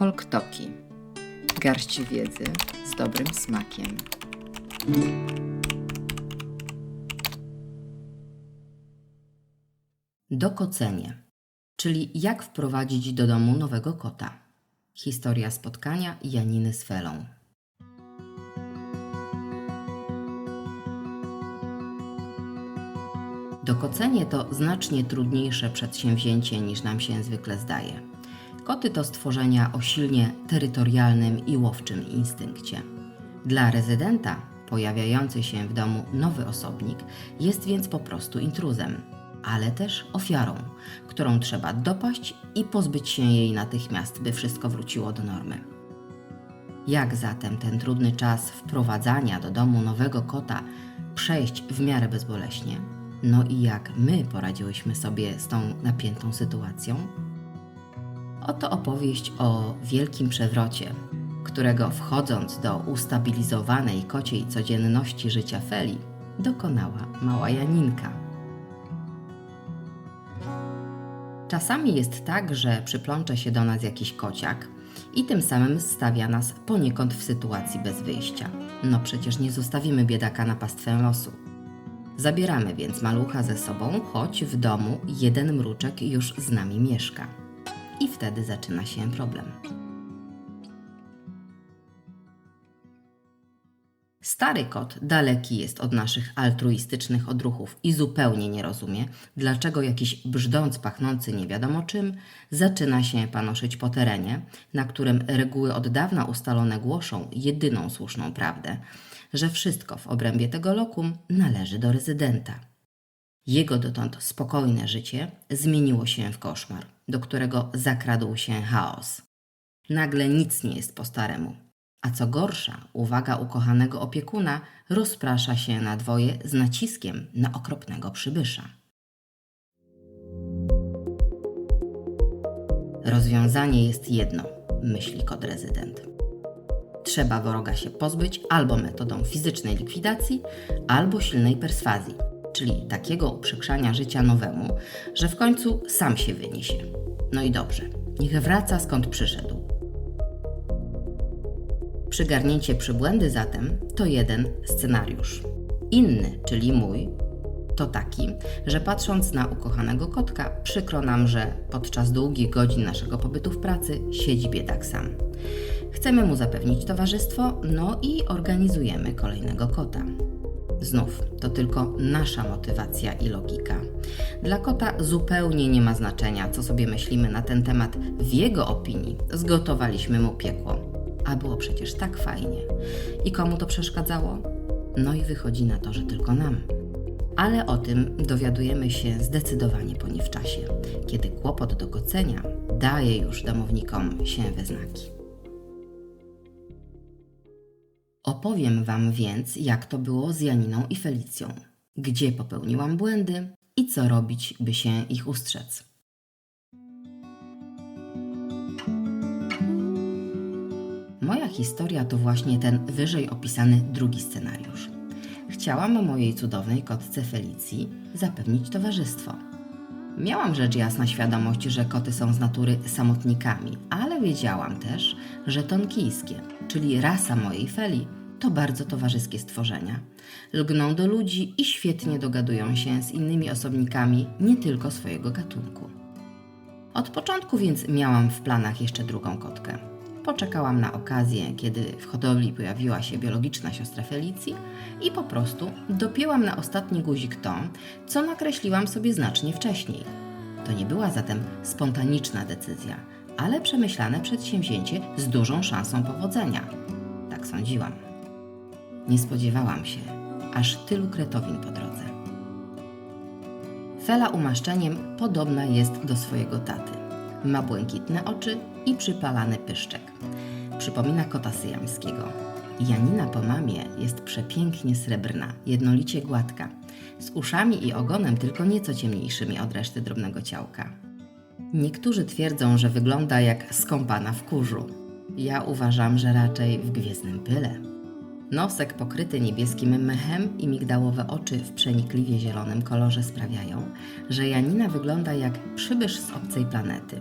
Folktoki. Garść wiedzy z dobrym smakiem. Dokocenie, czyli jak wprowadzić do domu nowego kota. Historia spotkania Janiny z Felą. Dokocenie to znacznie trudniejsze przedsięwzięcie niż nam się zwykle zdaje. Koty to stworzenia o silnie terytorialnym i łowczym instynkcie. Dla rezydenta pojawiający się w domu nowy osobnik jest więc po prostu intruzem, ale też ofiarą, którą trzeba dopaść i pozbyć się jej natychmiast, by wszystko wróciło do normy. Jak zatem ten trudny czas wprowadzania do domu nowego kota przejść w miarę bezboleśnie? No i jak my poradziłyśmy sobie z tą napiętą sytuacją? Oto opowieść o wielkim przewrocie, którego wchodząc do ustabilizowanej kociej codzienności życia Feli, dokonała mała Janinka. Czasami jest tak, że przyplącze się do nas jakiś kociak i tym samym stawia nas poniekąd w sytuacji bez wyjścia. No przecież nie zostawimy biedaka na pastwę losu. Zabieramy więc malucha ze sobą, choć w domu jeden mruczek już z nami mieszka. I wtedy zaczyna się problem. Stary kot daleki jest od naszych altruistycznych odruchów i zupełnie nie rozumie, dlaczego jakiś brzdąc pachnący nie wiadomo czym zaczyna się panoszyć po terenie, na którym reguły od dawna ustalone głoszą jedyną słuszną prawdę, że wszystko w obrębie tego lokum należy do rezydenta. Jego dotąd spokojne życie zmieniło się w koszmar, do którego zakradł się chaos. Nagle nic nie jest po staremu. A co gorsza, uwaga ukochanego opiekuna rozprasza się na dwoje z naciskiem na okropnego przybysza. Rozwiązanie jest jedno, myśli kot rezydent. Trzeba wroga się pozbyć albo metodą fizycznej likwidacji, albo silnej perswazji, czyli takiego uprzykrzania życia nowemu, że w końcu sam się wyniesie. No i dobrze, niech wraca skąd przyszedł. Przygarnięcie przybłędy zatem to jeden scenariusz. Inny, czyli mój, to taki, że patrząc na ukochanego kotka, przykro nam, że podczas długich godzin naszego pobytu w pracy siedzi biedak sam. Chcemy mu zapewnić towarzystwo, no i organizujemy kolejnego kota. Znów, to tylko nasza motywacja i logika. Dla kota zupełnie nie ma znaczenia, co sobie myślimy na ten temat. W jego opinii zgotowaliśmy mu piekło. A było przecież tak fajnie. I komu to przeszkadzało? No i wychodzi na to, że tylko nam. Ale o tym dowiadujemy się zdecydowanie po nie w czasie, kiedy kłopot do kocenia daje już domownikom się we znaki. Opowiem Wam więc, jak to było z Janiną i Felicją, gdzie popełniłam błędy i co robić, by się ich ustrzec. Moja historia to właśnie ten wyżej opisany drugi scenariusz. Chciałam mojej cudownej kotce Felicji zapewnić towarzystwo. Miałam rzecz jasna świadomość, że koty są z natury samotnikami, ale wiedziałam też, że tonkijskie, czyli rasa mojej Feli, to bardzo towarzyskie stworzenia. Lgną do ludzi i świetnie dogadują się z innymi osobnikami nie tylko swojego gatunku. Od początku więc miałam w planach jeszcze drugą kotkę. Poczekałam na okazję, kiedy w hodowli pojawiła się biologiczna siostra Felicji i po prostu dopięłam na ostatni guzik to, co nakreśliłam sobie znacznie wcześniej. To nie była zatem spontaniczna decyzja, ale przemyślane przedsięwzięcie z dużą szansą powodzenia. Tak sądziłam. Nie spodziewałam się aż tylu kretowin po drodze. Fela umaszczeniem podobna jest do swojego taty. Ma błękitne oczy i przypalany pyszczek. Przypomina kota syjamskiego. Janina po mamie jest przepięknie srebrna, jednolicie gładka, z uszami i ogonem tylko nieco ciemniejszymi od reszty drobnego ciałka. Niektórzy twierdzą, że wygląda jak skąpana w kurzu. Ja uważam, że raczej w gwiezdnym pyle. Nosek pokryty niebieskim mechem i migdałowe oczy w przenikliwie zielonym kolorze sprawiają, że Janina wygląda jak przybysz z obcej planety.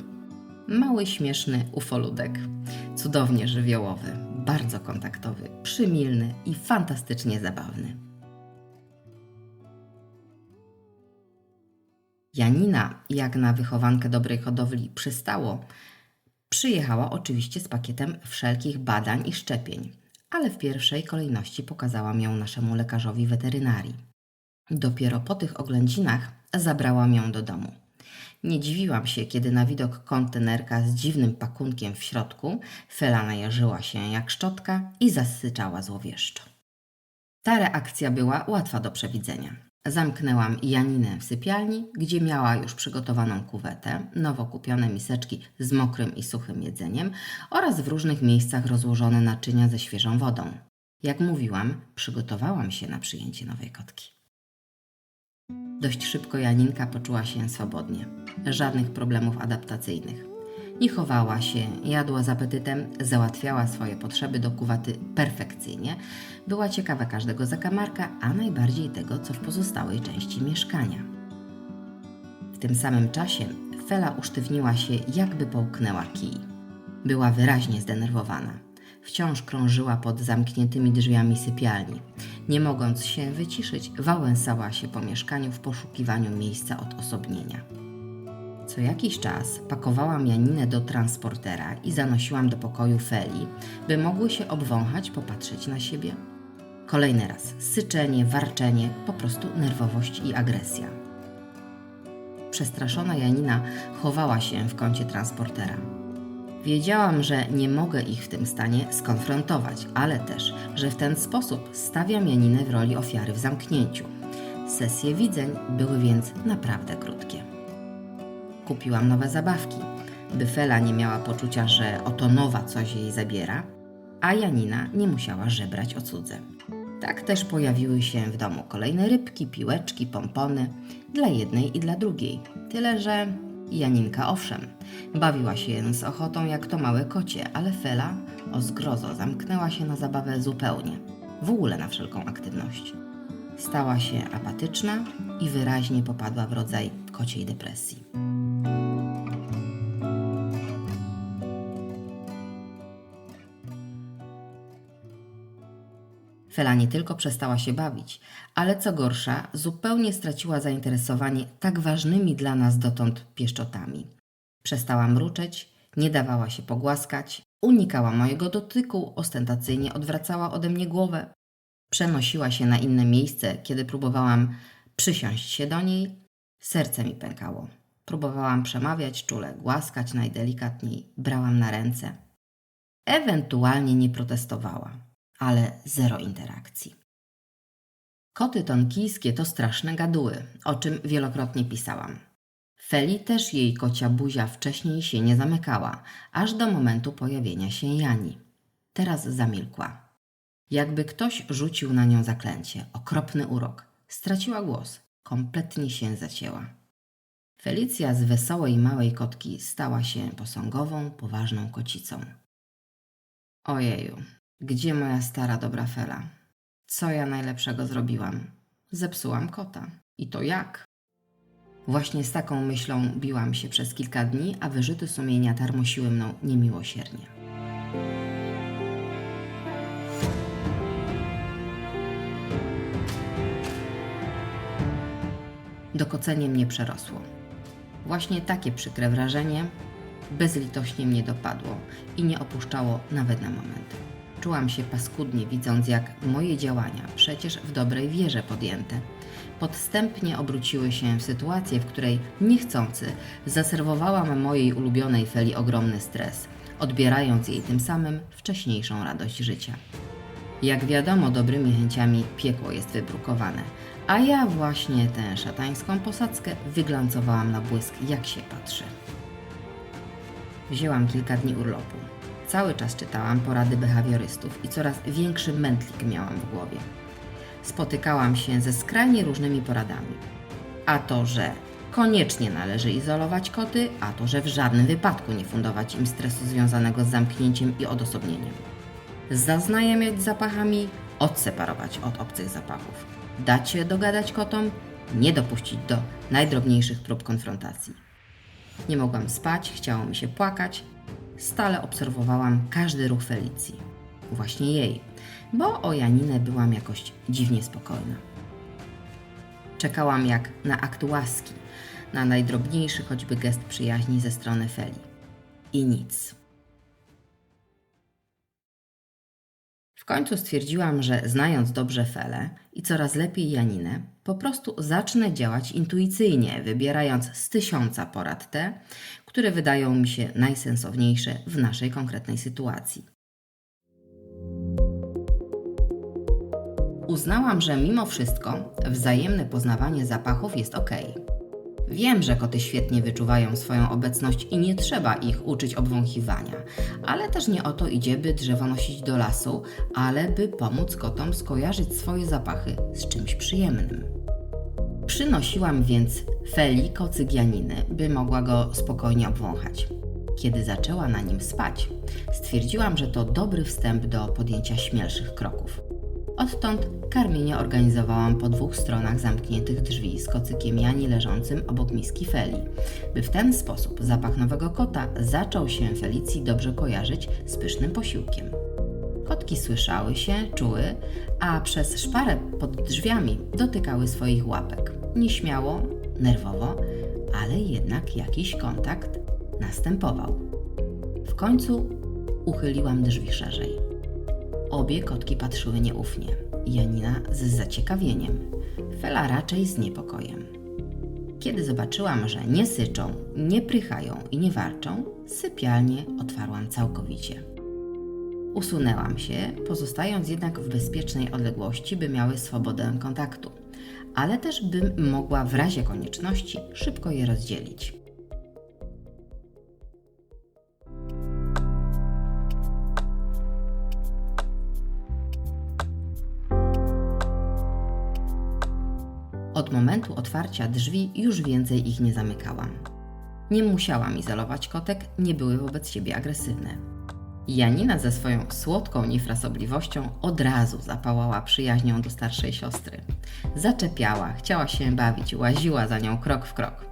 Mały, śmieszny ufoludek. Cudownie żywiołowy, bardzo kontaktowy, przymilny i fantastycznie zabawny. Janina, jak na wychowankę dobrej hodowli przystało, przyjechała oczywiście z pakietem wszelkich badań i szczepień, ale w pierwszej kolejności pokazałam ją naszemu lekarzowi weterynarii. Dopiero po tych oględzinach zabrałam ją do domu. Nie dziwiłam się, kiedy na widok kontenerka z dziwnym pakunkiem w środku Fela najeżyła się jak szczotka i zasyczała złowieszczo. Ta reakcja była łatwa do przewidzenia. Zamknęłam Janinę w sypialni, gdzie miała już przygotowaną kuwetę, nowo kupione miseczki z mokrym i suchym jedzeniem oraz w różnych miejscach rozłożone naczynia ze świeżą wodą. Jak mówiłam, przygotowałam się na przyjęcie nowej kotki. Dość szybko Janinka poczuła się swobodnie. Żadnych problemów adaptacyjnych. Nie chowała się, jadła z apetytem, załatwiała swoje potrzeby do kuwaty perfekcyjnie, była ciekawa każdego zakamarka, a najbardziej tego, co w pozostałej części mieszkania. W tym samym czasie Fela usztywniła się, jakby połknęła kij. Była wyraźnie zdenerwowana. Wciąż krążyła pod zamkniętymi drzwiami sypialni. Nie mogąc się wyciszyć, wałęsała się po mieszkaniu w poszukiwaniu miejsca odosobnienia. Co jakiś czas pakowałam Janinę do transportera i zanosiłam do pokoju Feli, by mogły się obwąchać, popatrzeć na siebie. Kolejny raz syczenie, warczenie, po prostu nerwowość i agresja. Przestraszona Janina chowała się w kącie transportera. Wiedziałam, że nie mogę ich w tym stanie skonfrontować, ale też, że w ten sposób stawiam Janinę w roli ofiary w zamknięciu. Sesje widzeń były więc naprawdę krótkie. Kupiłam nowe zabawki, by Fela nie miała poczucia, że oto nowa coś jej zabiera, a Janina nie musiała żebrać o cudze. Tak też pojawiły się w domu kolejne rybki, piłeczki, pompony dla jednej i dla drugiej. Tyle, że Janinka owszem, bawiła się z ochotą jak to małe kocie, ale Fela o zgrozo zamknęła się na zabawę zupełnie, w ogóle na wszelką aktywność. Stała się apatyczna i wyraźnie popadła w rodzaj kociej depresji. Fela nie tylko przestała się bawić, ale co gorsza, zupełnie straciła zainteresowanie tak ważnymi dla nas dotąd pieszczotami. Przestała mruczeć, nie dawała się pogłaskać, unikała mojego dotyku, ostentacyjnie odwracała ode mnie głowę. Przenosiła się na inne miejsce, kiedy próbowałam przysiąść się do niej. Serce mi pękało. Próbowałam przemawiać czule, głaskać najdelikatniej, brałam na ręce. Ewentualnie nie protestowała ale zero interakcji. Koty tonkijskie to straszne gaduły, o czym wielokrotnie pisałam. Feli też jej kocia buzia wcześniej się nie zamykała, aż do momentu pojawienia się Jani. Teraz zamilkła. Jakby ktoś rzucił na nią zaklęcie, okropny urok. Straciła głos, kompletnie się zacięła. Felicja z wesołej małej kotki stała się posągową, poważną kocicą. Ojeju, gdzie moja stara dobra Fela? Co ja najlepszego zrobiłam? Zepsułam kota. I to jak? Właśnie z taką myślą biłam się przez kilka dni, a wyrzuty sumienia tarmosiły mną niemiłosiernie. Dokocenie mnie przerosło. Właśnie takie przykre wrażenie bezlitośnie mnie dopadło i nie opuszczało nawet na moment. Czułam się paskudnie, widząc jak moje działania, przecież w dobrej wierze podjęte, podstępnie obróciły się w sytuację, w której niechcący zaserwowałam mojej ulubionej Feli ogromny stres, odbierając jej tym samym wcześniejszą radość życia. Jak wiadomo, dobrymi chęciami piekło jest wybrukowane, a ja właśnie tę szatańską posadzkę wyglancowałam na błysk, jak się patrzy. Wzięłam kilka dni urlopu. Cały czas czytałam porady behawiorystów i coraz większy mętlik miałam w głowie. Spotykałam się ze skrajnie różnymi poradami. A to, że koniecznie należy izolować koty, a to, że w żadnym wypadku nie fundować im stresu związanego z zamknięciem i odosobnieniem. Zaznajamiać zapachami, odseparować od obcych zapachów. Dać się dogadać kotom, nie dopuścić do najdrobniejszych prób konfrontacji. Nie mogłam spać, chciało mi się płakać. Stale obserwowałam każdy ruch Felicji. Właśnie jej, bo o Janinę byłam jakoś dziwnie spokojna. Czekałam jak na akt łaski, na najdrobniejszy choćby gest przyjaźni ze strony Feli. I nic. Końcu stwierdziłam, że znając dobrze Felę i coraz lepiej Janinę, po prostu zacznę działać intuicyjnie, wybierając z tysiąca porad te, które wydają mi się najsensowniejsze w naszej konkretnej sytuacji. Uznałam, że mimo wszystko wzajemne poznawanie zapachów jest ok. Wiem, że koty świetnie wyczuwają swoją obecność i nie trzeba ich uczyć obwąchiwania, ale też nie o to idzie, by drzewo nosić do lasu, ale by pomóc kotom skojarzyć swoje zapachy z czymś przyjemnym. Przynosiłam więc Feli kocyk Janiny, by mogła go spokojnie obwąchać. Kiedy zaczęła na nim spać, stwierdziłam, że to dobry wstęp do podjęcia śmielszych kroków. Odtąd karmienie organizowałam po dwóch stronach zamkniętych drzwi z kocykiem Jani leżącym obok miski Feli, by w ten sposób zapach nowego kota zaczął się Felicji dobrze kojarzyć z pysznym posiłkiem. Kotki słyszały się, czuły, a przez szparę pod drzwiami dotykały swoich łapek. Nieśmiało, nerwowo, ale jednak jakiś kontakt następował. W końcu uchyliłam drzwi szerzej. Obie kotki patrzyły nieufnie. Janina z zaciekawieniem, Fela raczej z niepokojem. Kiedy zobaczyłam, że nie syczą, nie prychają i nie warczą, sypialnię otwarłam całkowicie. Usunęłam się, pozostając jednak w bezpiecznej odległości, by miały swobodę kontaktu, ale też bym mogła w razie konieczności szybko je rozdzielić. Od momentu otwarcia drzwi już więcej ich nie zamykałam. Nie musiałam izolować kotek, nie były wobec siebie agresywne. Janina ze swoją słodką niefrasobliwością od razu zapałała przyjaźnią do starszej siostry. Zaczepiała, chciała się bawić, łaziła za nią krok w krok.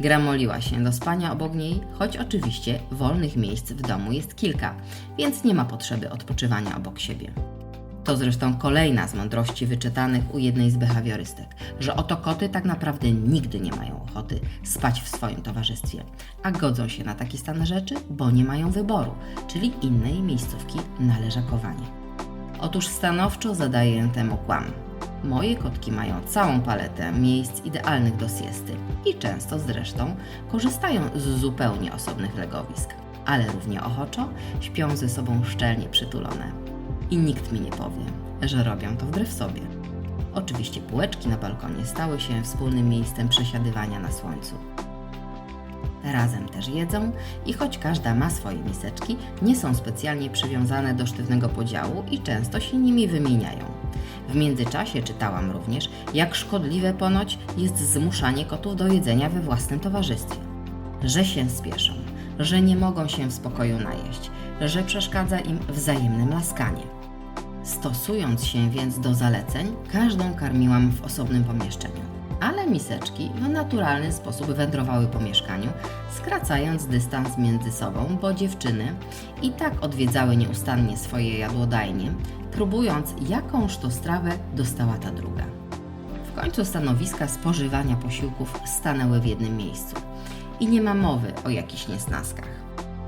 Gramoliła się do spania obok niej, choć oczywiście wolnych miejsc w domu jest kilka, więc nie ma potrzeby odpoczywania obok siebie. To zresztą kolejna z mądrości wyczytanych u jednej z behawiorystek, że oto koty tak naprawdę nigdy nie mają ochoty spać w swoim towarzystwie, a godzą się na taki stan rzeczy, bo nie mają wyboru, czyli innej miejscówki na leżakowanie. Otóż stanowczo zadaję temu kłam. Moje kotki mają całą paletę miejsc idealnych do siesty i często zresztą korzystają z zupełnie osobnych legowisk, ale równie ochoczo śpią ze sobą szczelnie przytulone i nikt mi nie powie, że robią to wbrew sobie. Oczywiście półeczki na balkonie stały się wspólnym miejscem przesiadywania na słońcu. Razem też jedzą i choć każda ma swoje miseczki, nie są specjalnie przywiązane do sztywnego podziału i często się nimi wymieniają. W międzyczasie czytałam również, jak szkodliwe ponoć jest zmuszanie kotów do jedzenia we własnym towarzystwie. Że się spieszą, że nie mogą się w spokoju najeść, że przeszkadza im wzajemne laskanie. Stosując się więc do zaleceń, każdą karmiłam w osobnym pomieszczeniu. Ale miseczki w naturalny sposób wędrowały po mieszkaniu, skracając dystans między sobą, bo dziewczyny i tak odwiedzały nieustannie swoje jadłodajnie, próbując jakąż to strawę dostała ta druga. W końcu stanowiska spożywania posiłków stanęły w jednym miejscu i nie ma mowy o jakichś niesnaskach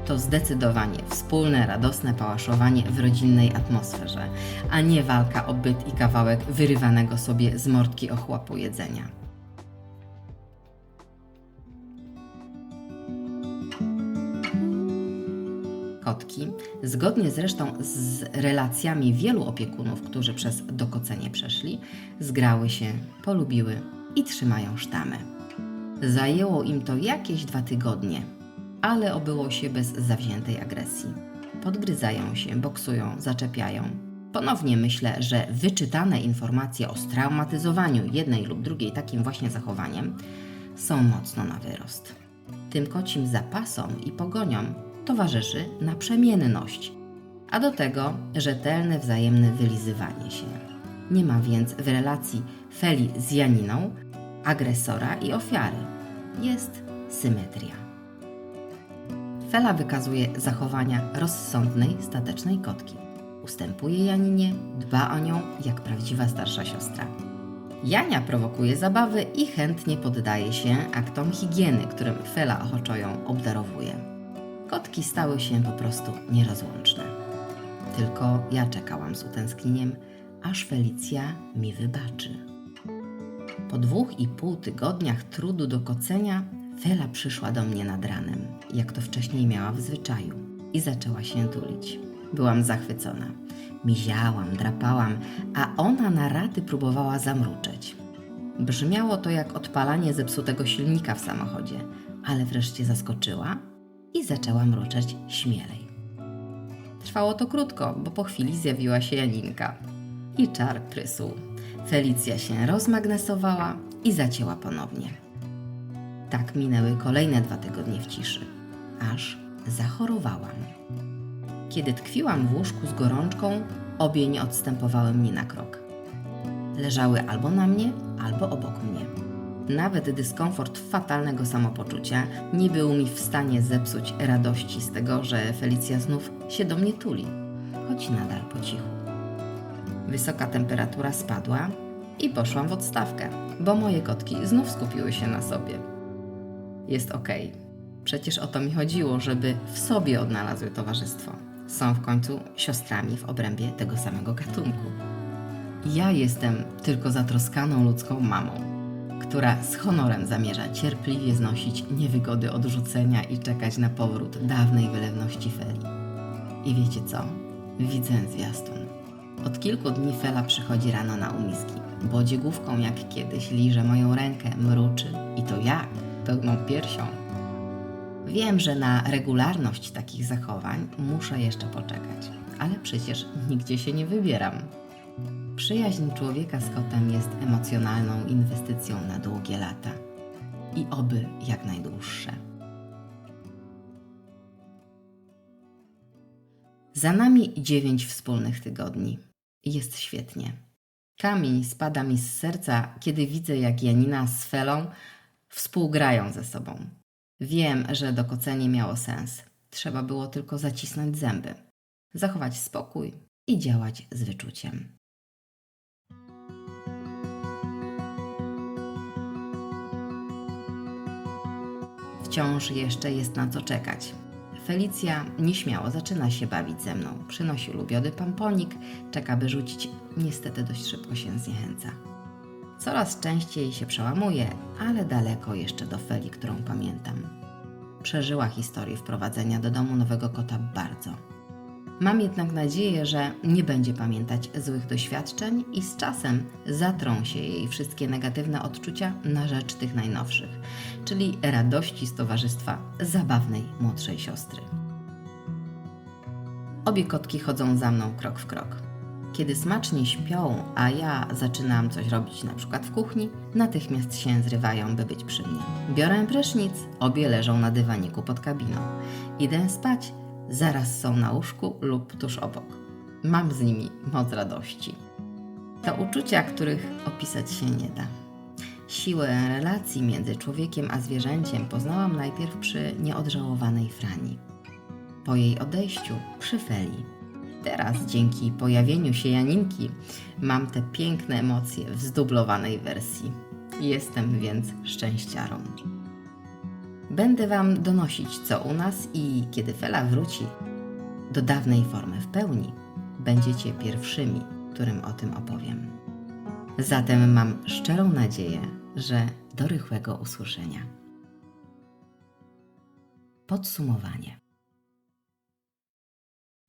to zdecydowanie wspólne, radosne pałaszowanie w rodzinnej atmosferze, a nie walka o byt i kawałek wyrywanego sobie z mordki ochłapu jedzenia. Kotki, zgodnie zresztą z relacjami wielu opiekunów, którzy przez dokocenie przeszli, zgrały się, polubiły i trzymają sztamę. Zajęło im to jakieś dwa tygodnie, ale obyło się bez zawziętej agresji. Podgryzają się, boksują, zaczepiają. Ponownie myślę, że wyczytane informacje o straumatyzowaniu jednej lub drugiej takim właśnie zachowaniem są mocno na wyrost. Tym kocim zapasom i pogoniom towarzyszy naprzemienność, a do tego rzetelne wzajemne wylizywanie się. Nie ma więc w relacji Feli z Janiną agresora i ofiary. Jest symetria. Fela wykazuje zachowania rozsądnej, statecznej kotki. Ustępuje Janinie, dba o nią jak prawdziwa starsza siostra. Jania prowokuje zabawy i chętnie poddaje się aktom higieny, którym Fela ochoczo ją obdarowuje. Kotki stały się po prostu nierozłączne. Tylko ja czekałam z utęsknieniem, aż Felicja mi wybaczy. Po dwóch i pół tygodniach trudu do kocenia, Fela przyszła do mnie nad ranem, jak to wcześniej miała w zwyczaju, i zaczęła się tulić. Byłam zachwycona. Miziałam, drapałam, a ona na raty próbowała zamruczeć. Brzmiało to jak odpalanie zepsutego silnika w samochodzie, ale wreszcie zaskoczyła i zaczęła mruczeć śmielej. Trwało to krótko, bo po chwili zjawiła się Janinka. I czar prysł. Felicja się rozmagnesowała i zacięła ponownie. Tak minęły kolejne dwa tygodnie w ciszy, aż zachorowałam. Kiedy tkwiłam w łóżku z gorączką, obie nie odstępowały mnie na krok. Leżały albo na mnie, albo obok mnie. Nawet dyskomfort fatalnego samopoczucia nie był mi w stanie zepsuć radości z tego, że Felicja znów się do mnie tuli, choć nadal po cichu. Wysoka temperatura spadła i poszłam w odstawkę, bo moje kotki znów skupiły się na sobie. Jest okej. Przecież o to mi chodziło, żeby w sobie odnalazły towarzystwo. Są w końcu siostrami w obrębie tego samego gatunku. Ja jestem tylko zatroskaną ludzką mamą, która z honorem zamierza cierpliwie znosić niewygody odrzucenia i czekać na powrót dawnej wylewności Feli. I wiecie co? Widzę zwiastun. Od kilku dni Fela przychodzi rano na umiski. Bodzie główką jak kiedyś, liże moją rękę, mruczy i to jak? Pełną piersią. Wiem, że na regularność takich zachowań muszę jeszcze poczekać, ale przecież nigdzie się nie wybieram. Przyjaźń człowieka z kotem jest emocjonalną inwestycją na długie lata i oby jak najdłuższe. Za nami dziewięć wspólnych tygodni. Jest świetnie. Kamień spada mi z serca, kiedy widzę, jak Janina z Felą współgrają ze sobą. Wiem, że dokocenie miało sens. Trzeba było tylko zacisnąć zęby, zachować spokój i działać z wyczuciem. Wciąż jeszcze jest na co czekać. Felicja nieśmiało zaczyna się bawić ze mną. Przynosi ulubiony pamponik, czeka by rzucić, niestety dość szybko się zniechęca. Coraz częściej się przełamuje, ale daleko jeszcze do Feli, którą pamiętam. Przeżyła historię wprowadzenia do domu nowego kota bardzo. Mam jednak nadzieję, że nie będzie pamiętać złych doświadczeń i z czasem zatrą się jej wszystkie negatywne odczucia na rzecz tych najnowszych, czyli radości z towarzystwa zabawnej młodszej siostry. Obie kotki chodzą za mną krok w krok. Kiedy smacznie śpią, a ja zaczynam coś robić na przykład w kuchni, natychmiast się zrywają, by być przy mnie. Biorę prysznic, obie leżą na dywaniku pod kabiną. Idę spać, zaraz są na łóżku lub tuż obok. Mam z nimi moc radości. To uczucia, których opisać się nie da. Siłę relacji między człowiekiem a zwierzęciem poznałam najpierw przy nieodżałowanej Frani. Po jej odejściu przy Feli. Teraz, dzięki pojawieniu się Janinki, mam te piękne emocje w zdublowanej wersji. Jestem więc szczęściarą. Będę Wam donosić, co u nas i kiedy Fela wróci do dawnej formy w pełni, będziecie pierwszymi, którym o tym opowiem. Zatem mam szczerą nadzieję, że do rychłego usłyszenia. Podsumowanie.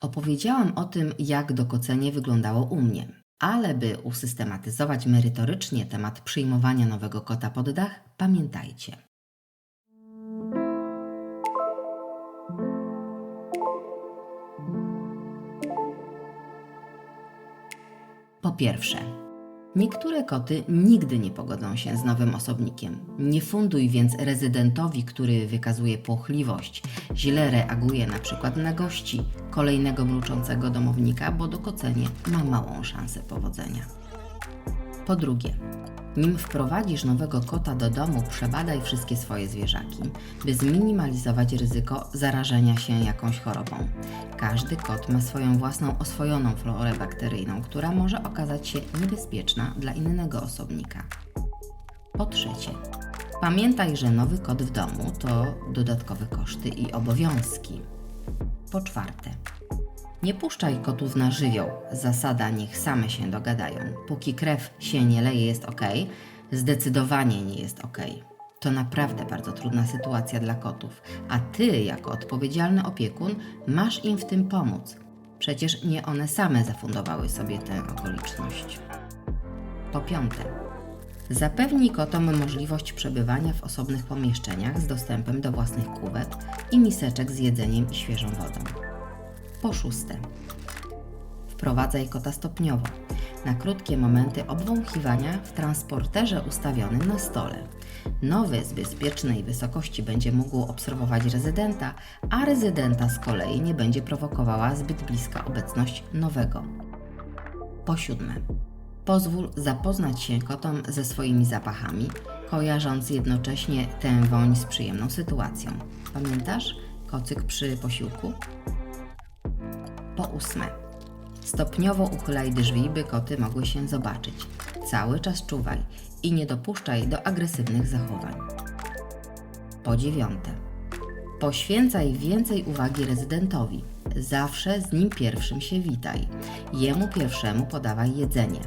Opowiedziałam o tym, jak dokocenie wyglądało u mnie, ale by usystematyzować merytorycznie temat przyjmowania nowego kota pod dach, pamiętajcie. Po pierwsze, niektóre koty nigdy nie pogodzą się z nowym osobnikiem. Nie funduj więc rezydentowi, który wykazuje płochliwość, źle reaguje na przykład na gości, kolejnego mruczącego domownika, bo dokocenie ma małą szansę powodzenia. Po drugie, Nim wprowadzisz nowego kota do domu, przebadaj wszystkie swoje zwierzaki, by zminimalizować ryzyko zarażenia się jakąś chorobą. Każdy kot ma swoją własną oswojoną florę bakteryjną, która może okazać się niebezpieczna dla innego osobnika. Po trzecie, pamiętaj, że nowy kot w domu to dodatkowe koszty i obowiązki. Po czwarte, nie puszczaj kotów na żywioł. Zasada niech same się dogadają. Póki krew się nie leje, jest ok. Zdecydowanie nie jest ok. To naprawdę bardzo trudna sytuacja dla kotów, a ty, jako odpowiedzialny opiekun, masz im w tym pomóc. Przecież nie one same zafundowały sobie tę okoliczność. Po piąte, Zapewnij kotom możliwość przebywania w osobnych pomieszczeniach z dostępem do własnych kuwet i miseczek z jedzeniem i świeżą wodą. Po szóste, wprowadzaj kota stopniowo. Na krótkie momenty obwąchiwania w transporterze ustawionym na stole. Nowy z bezpiecznej wysokości będzie mógł obserwować rezydenta, a rezydenta z kolei nie będzie prowokowała zbyt bliska obecność nowego. Po siódme, pozwól zapoznać się kotom ze swoimi zapachami, kojarząc jednocześnie tę woń z przyjemną sytuacją. Pamiętasz kocyk przy posiłku? Po ósme, stopniowo uchylaj drzwi, by koty mogły się zobaczyć. Cały czas czuwaj i nie dopuszczaj do agresywnych zachowań. Po dziewiąte, poświęcaj więcej uwagi rezydentowi. Zawsze z nim pierwszym się witaj. Jemu pierwszemu podawaj jedzenie.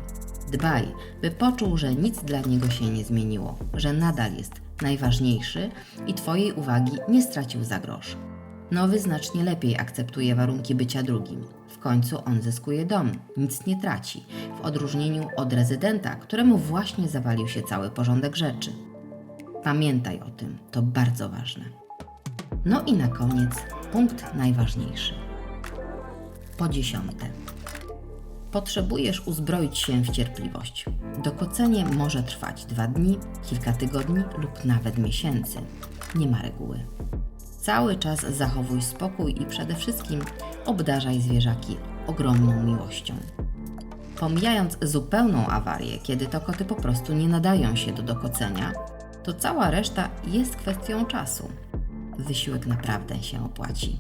Dbaj, by poczuł, że nic dla niego się nie zmieniło, że nadal jest najważniejszy i Twojej uwagi nie stracił za grosz. Nowy znacznie lepiej akceptuje warunki bycia drugim. W końcu on zyskuje dom, nic nie traci, w odróżnieniu od rezydenta, któremu właśnie zawalił się cały porządek rzeczy. Pamiętaj o tym, to bardzo ważne. No i na koniec punkt najważniejszy. Po dziesiąte. Potrzebujesz uzbroić się w cierpliwość. Dokocenie może trwać dwa dni, kilka tygodni lub nawet miesięcy. Nie ma reguły. Cały czas zachowuj spokój i przede wszystkim obdarzaj zwierzaki ogromną miłością. Pomijając zupełną awarię, kiedy to koty po prostu nie nadają się do dokocenia, to cała reszta jest kwestią czasu. Wysiłek naprawdę się opłaci.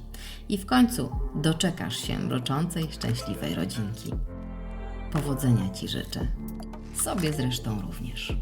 I w końcu doczekasz się mroczącej, szczęśliwej rodzinki. Powodzenia Ci życzę. Sobie zresztą również.